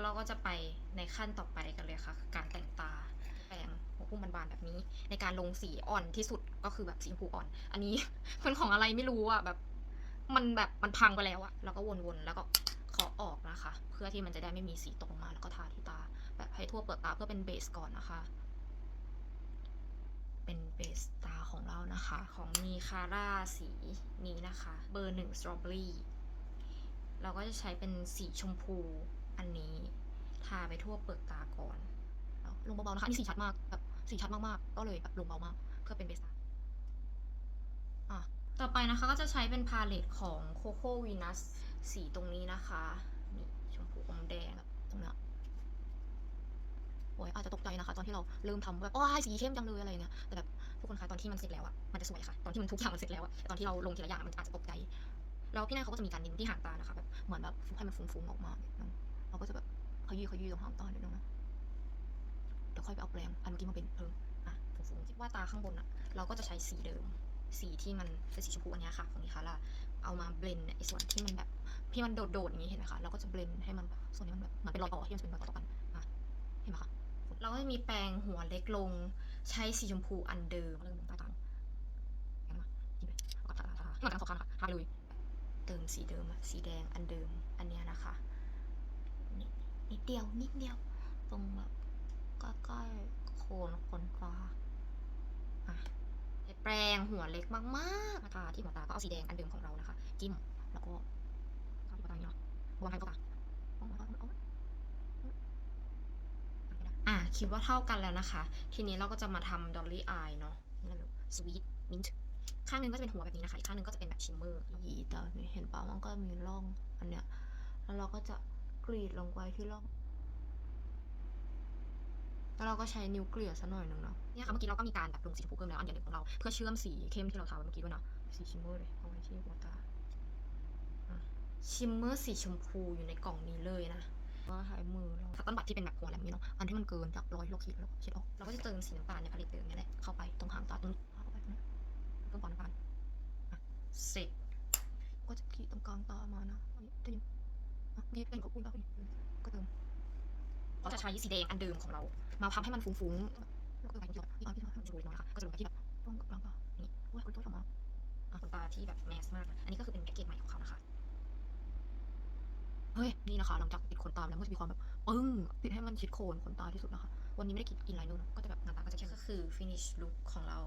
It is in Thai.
แล้วเราก็จะไปในขั้นต่อไปกันเลยค่ะคือการแต่งตาแปรงหัวพุ่มบานๆแบบนี้ ในการลงสีอ่อนที่สุดก็คือแบบสีชมพูอ่อน อันนี้เป็นของอะไรไม่รู้อะแบบ มันแบบมันพังไปแล้วอะแล้วก็วนๆแล้วก็เคาะออกนะคะ เพื่อที่มันจะได้ไม่มีสีตกลงมา แล้วก็ทาที่ตา แบบให้ทั่วเปลือกตาเพื่อเป็นเบสก่อนนะคะ เป็นเบสตาของเรานะคะ ของมีคาร่าสีนี้นะคะ เบอร์หนึ่งสตรอเบอรี่เราก็จะใช้เป็นสีชมพู อันนี้ทาไปทั่วเปลือกตาก่อนลงเบาๆนะคะอันนี่สีชัดมากแบบสีชัดมากๆ ก็เลยแบบลงเบามาก เพื่อเป็นเบสตาอะต่อไปนะคะก็จะใช้เป็นพาเลตของโคโค่วีนัสสีตรงนี้นะคะนี่ชมพูอมแดงแบบตรงเนี้ยโอ้ยอาจจะตกใจนะคะ ตอนที่เราเริ่มทำแบบโอ้ยสีเข้มจังเลยอะไรเงี้ยแต่แบบทุกคนคะตอนที่มันเสร็จแล้วอะมันจะสวยค่ะ ตอนที่มันทุกอย่างมันเสร็จแล้วอะตอนที่เราลงทีละอย่างมันอาจจะตกใจแล้วพี่นายเขาก็จะมีการเน้นที่หางตานะคะแบบเหมือนแบบให้มันฟุ้งๆออกมานิดนึง เราก็จะแบบขยี้ขยี้ตรงหางตานิดนึงนะเดี๋ยวค่อยไปเอาแปรงอันเมื่อกี้มันเป็นเพิ่มอะฟุ้งๆคิดว่าตาข้างบนอะเราก็จะใช้สีเดิม สีที่มันเป็นสีชมพูอันเนี้ยค่ะ ของนิคาร่าเอามาเบลนไอ้ส่วนที่มันแบบที่มันโดดๆอย่างนี้เห็นไหมคะเราก็จะเบลนให้มันส่วนนี้มันแบบเหมือนเป็นรอยต่อที่มันจะเป็นรอยต่อกันอะเห็นไหมคะเราก็จะมีแปรงหัวเล็กลง ใช้สีชมพูอันเดิมเริ่มตาตังแปรงมาจิ้มไปแล้วก็ทาทาทาที่มันกำลังสองข้างนะคะทาเลยเติมสีเดิมอะสีแดงอันเดิมอันเนี้ยนะคะ นิดเดียวนิดเดียว ตรงแบบกล้ๆโคนขนตาอะใช้แปรงหัวเล็กมากๆนะคะที่หัวตาก็เอาสีแดงอันเดิมของเรานะคะ จิ้มแล้วก็ทาที่หัวตานี้เนาะวางให้เข้าตาเอาเอาเอาอะคิดว่าเท่ากันแล้วนะคะ ทีนี้เราก็จะมาทำดอลลี่อายเนาะนี่เราสวีทมินท์ข้างนึงก็จะเป็นหัวแบบนี้นะคะอีกข้างนึงก็จะเป็นแบบชิมเมอร์ยีต่นี่เห็นป่ะมันก็มีร่องอันเนี้ยแล้วเราก็จะ รีดลงไปที่ร่อง แล้วเราก็ใช้นิ้วเกลี่ยซะหน่อยหนึงเนาะ เนี่ยค่ะเมื่อกี้เราก็มีการแบบลงสีชมพูเพิ่มแล้วอันเดียวของเราเพื่อเชื่อมสีเข้มที่เราทาไว้เมื่อกี้ด้วยเนาะ สีชิมเมอร์เลยเอาไว้ที่หัวตาชิมเมอร์สีชมพูอยู่ในกล่องนี้เลยนะก็ใช้มือเราคัตตันบัตที่เป็นแบบหัวแหลมนี้เนาะ อันที่มันเกินจากร้อยที่เราขีดแล้วเช็ดออก เราก็จะเติมสีน้ำตาลในพาเลตเดิมนี่แหละเข้าไปตรงหางตาตรงนี้เข้าไปตรงนี้เพิ่มความน้ำตาลอะเสร็จ ก็จะขีดตรงกลางตามานะอันนี้ได้ยินอะยีดเป็นกับคุณตาก็เติม เราจะใช้สีแดงอันเดิมของเรา มาทำให้มันฟุ้งๆแล้วก็ไปหยดที่ตอนที่เราทำโรยน้อยนะคะก็จะลงไปที่แบบตรงกลางตานี่โอ้ยคุณตัวทำมอะขนตาที่แบบแมสมาก อันนี้ก็คือเป็นแพ็กเกจใหม่ของเขานะคะเฮ้ย นี่นะคะ หลังจากติดขนตาแล้วมันก็จะมีความแบบปึ้งติดให้มันชิดโคนขนตาที่สุดนะคะ วันนี้ไม่ได้กินกินไลนอร์เนก็จะแบบหน้าตาก็จะแค่ก็คือ finish look ของเรา